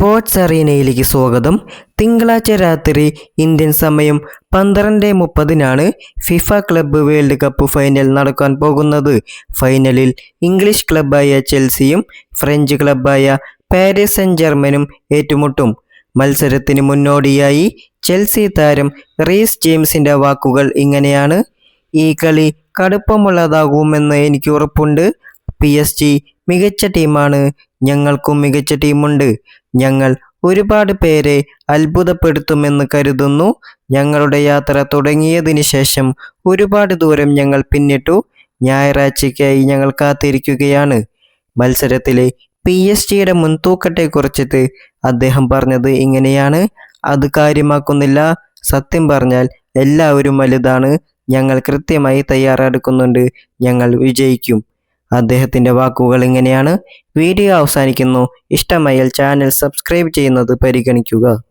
Sports അറീനയിലേക്ക് സ്വാഗതം. തിങ്കളാഴ്ച രാത്രി ഇന്ത്യൻ സമയം പന്ത്രണ്ട് മുപ്പതിനാണ് FIFA club world cup final നടക്കാൻ പോകുന്നത്. ഫൈനലിൽ ഇംഗ്ലീഷ് ക്ലബ്ബായ ചെൽസിയും ഫ്രഞ്ച് ക്ലബ്ബായ പാരീസ് സെൻ ജർമ്മനും ഏറ്റുമുട്ടും. മത്സരത്തിന് മുന്നോടിയായി ചെൽസി താരം റീസ് ജെയിംസിന്റെ വാക്കുകൾ ഇങ്ങനെയാണ്. ഈ കളി കടുപ്പമുള്ളതാകുമെന്ന് എനിക്ക് ഉറപ്പുണ്ട്. പി എസ് ജി മികച്ച ടീമാണ്. ഞങ്ങൾക്കും മികച്ച ടീമുണ്ട്. ഞങ്ങൾ ഒരുപാട് പേരെ അത്ഭുതപ്പെടുത്തുമെന്ന് കരുതുന്നു. ഞങ്ങളുടെ യാത്ര തുടങ്ങിയതിന് ശേഷം ഒരുപാട് ദൂരം ഞങ്ങൾ പിന്നിട്ടു. ഞായറാഴ്ചയ്ക്കായി ഞങ്ങൾ കാത്തിരിക്കുകയാണ്. മത്സരത്തിലെ പി എസ് ജിയുടെ മുൻതൂക്കത്തെക്കുറിച്ചിട്ട് അദ്ദേഹം പറഞ്ഞത് ഇങ്ങനെയാണ്. അത് കാര്യമാക്കുന്നില്ല. സത്യം പറഞ്ഞാൽ എല്ലാവരും വലുതാണ്. ഞങ്ങൾ കൃത്യമായി തയ്യാറെടുക്കുന്നുണ്ട്. ഞങ്ങൾ വിജയിക്കും. അദ്ദേഹത്തിന്റെ വാക്കുകൾ ഇങ്ങനെയാണ്. വീഡിയോ അവസാനിക്കുന്നു. ഇഷ്ടമായാൽ ചാനൽ സബ്സ്ക്രൈബ് ചെയ്യുന്നത് പരിഗണിക്കുക.